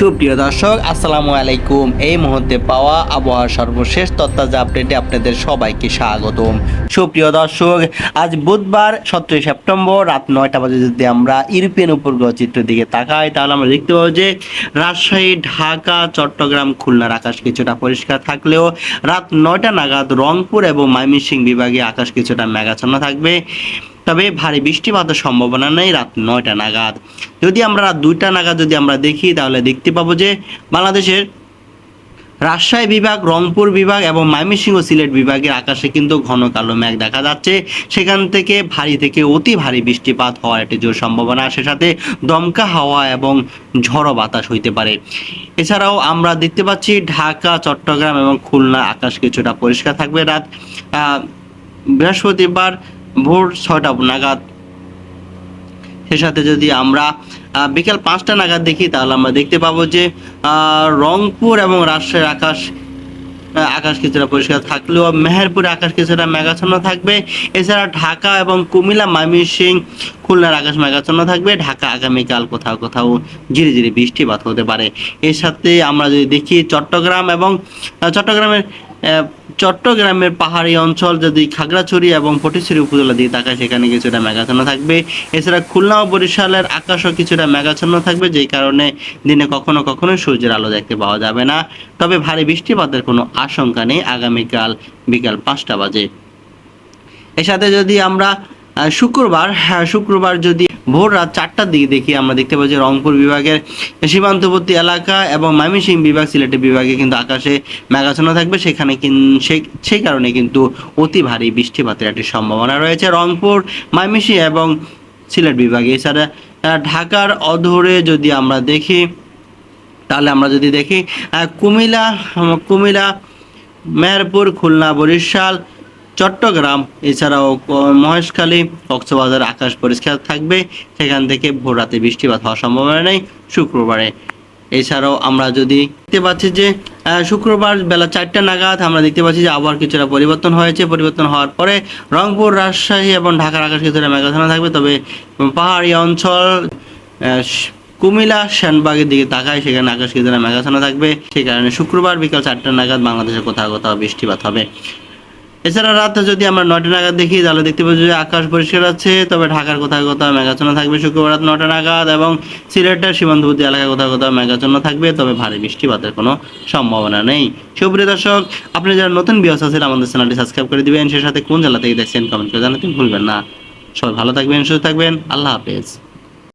সুপ্রিয় দর্শক, আসসালামু আলাইকুম। এই মুহূর্তে পাওয়া আবহাওয়ার সর্বশেষ তত্ত্বাজা আপডেটে আপনাদের সবাইকে স্বাগতম। সুপ্রিয় দর্শক, আজ বুধবার সতেরোই সেপ্টেম্বর রাত নয়টা বাজে যদি আমরা ইউরোপিয়ান উপগ্রহ চিত্রের দিকে তাকাই, তাহলে আমরা দেখতে পাবো যে রাজশাহী, ঢাকা, চট্টগ্রাম, খুলনার আকাশ কিছুটা পরিষ্কার থাকলেও রাত নয়টা নাগাদ রংপুর এবং ময়মনসিংহ বিভাগে আকাশ কিছুটা মেঘাচ্ছন্ন থাকবে। তবে ভারী বৃষ্টিপাতের সম্ভাবনা নেই রাত নয়টা নাগাদ। যদি আমরা রাত দুইটা নাগাদ যদি আমরা দেখি, তাহলে দেখতে পাবো যে বাংলাদেশের রাজশাহী বিভাগ, রংপুর বিভাগ এবং ময়মনসিংহ সিলেট বিভাগের আকাশে কিন্তু ঘন কালো মেঘ দেখা যাচ্ছে। সেখান থেকে ভারী থেকে অতি ভারী বৃষ্টিপাত হওয়ার একটি জোর সম্ভাবনা সে সাথে দমকা হাওয়া এবং ঝড়ো বাতাস হইতে পারে। এছাড়াও আমরা দেখতে পাচ্ছি ঢাকা, চট্টগ্রাম এবং খুলনা আকাশ কিছুটা পরিষ্কার থাকবে। রাত বৃহস্পতিবার ভোর ছয়টা নাগাদ। সে সাথে যদি আমরা বিকেল পাঁচটা নাগাদ দেখি, তাহলে আমরা দেখতে পাবো যে রংপুর এবং রাজশাহীর আকাশ আকাশ কিছুটা পরিষ্কার থাকলেও মেহেরপুরে আকাশ কিছুটা মেঘাচ্ছন্ন থাকবে। এছাড়া ঢাকা এবং কুমিল্লা, ময়মনসিংহ, খুলনার আকাশ মেঘাচ্ছন্ন থাকবে। ঢাকা আগামীকাল কোথাও কোথাও ধীরে ধীরে বৃষ্টিপাত হতে পারে। এর সাথে আমরা যদি দেখি, চট্টগ্রাম এবং চট্টগ্রামের চট্টগ্রামের পাহাড়ি অঞ্চল যদি খাগড়াছড়ি এবং পটিছড়ি উপজেলা দিয়ে তাকায়, সেখানে কিছুটা মেঘাচ্ছন্ন থাকবে। এছাড়া খুলনা ও বরিশালের আকাশও কিছুটা মেঘাচ্ছন্ন থাকবে, যেই কারণে দিনে কখনো কখনো সূর্যের আলো দেখতে পাওয়া যাবে না। তবে ভারী বৃষ্টিপাতের কোনো আশঙ্কা নেই। আগামীকাল বিকাল পাঁচটা বাজে। এর সাথে যদি আমরা শুক্রবার হ্যাঁ শুক্রবার যদি ভোর রাত চারটার দিকে দেখি, আমরা দেখতে পাচ্ছি রংপুর বিভাগের সীমান্তবর্তী এলাকা এবং ময়মনসিংহ বিভাগ, সিলেটের বিভাগে কিন্তু আকাশে মেঘাচ্ছন্ন থাকবে। সেখানে সেই- কারণে কিন্তু অতি ভারী বৃষ্টিপাতের একটি সম্ভাবনা রয়েছে। রংপুর, ময়মনসিংহ এবং সিলেট বিভাগে। এছাড়া ঢাকার অধরে যদি আমরা দেখি, তাহলে আমরা যদি দেখি কুমিলা কুমিলা মেহেরপুর, খুলনা, বরিশাল চট্টগ্রাম এছাড়াও মহেশখালী কক্সবাজার আকাশ পরিষ্কার থাকবে। সেখান থেকে ভোর রাতে বৃষ্টিপাত হওয়ার সম্ভাবনা নেই শুক্রবারে। এছাড়াও আমরা যদি দেখতে পাচ্ছি যে শুক্রবার বেলা চারটা নাগাদ আমরা দেখতে পাচ্ছি যে আবহাওয়ার কিছুটা পরিবর্তন হয়েছে। পরিবর্তন হওয়ার পরে রংপুর রাজশাহী এবং ঢাকার আকাশ কিছুটা মেঘাচ্ছন্ন থাকবে। তবে পাহাড়ি অঞ্চল আহ, কুমিল্লা শ্যানবাগের দিকে তাকায় সেখানে আকাশ কিছুটা মেঘাচ্ছন্ন থাকবে। সেই কারণে শুক্রবার বিকাল চারটা নাগাদ বাংলাদেশে কোথাও কোথাও বৃষ্টিপাত হবে। এছাড়া রাতে যদি আমরা নয়টা নাগাদ দেখি, তাহলে দেখতে পাচ্ছি যে আকাশ পরিষ্কার আছে, তবে ঢাকার কোথাও কোথাও মেঘাচ্ছন্ন থাকবে। শুক্রবার রাত নটা নাগাদ এবং সিলেটের সীমান্তবর্তী এলাকায় কোথাও কোথাও মেঘাচ্ছন্ন থাকবে, তবে ভারী বৃষ্টিপাতের কোনো সম্ভাবনা নেই। সুপ্রিয় দর্শক, আপনি যারা নতুন বিয়স আছেন, আমাদের চ্যানেলটি সাবস্ক্রাইব করে দিবেন। সে সাথে কোন জেলা থেকে দেখছেন কমেন্ট করে জানাতে ভুলবেন না। সবাই ভালো থাকবেন, সুস্থ থাকবেন। আল্লাহ হাফেজ।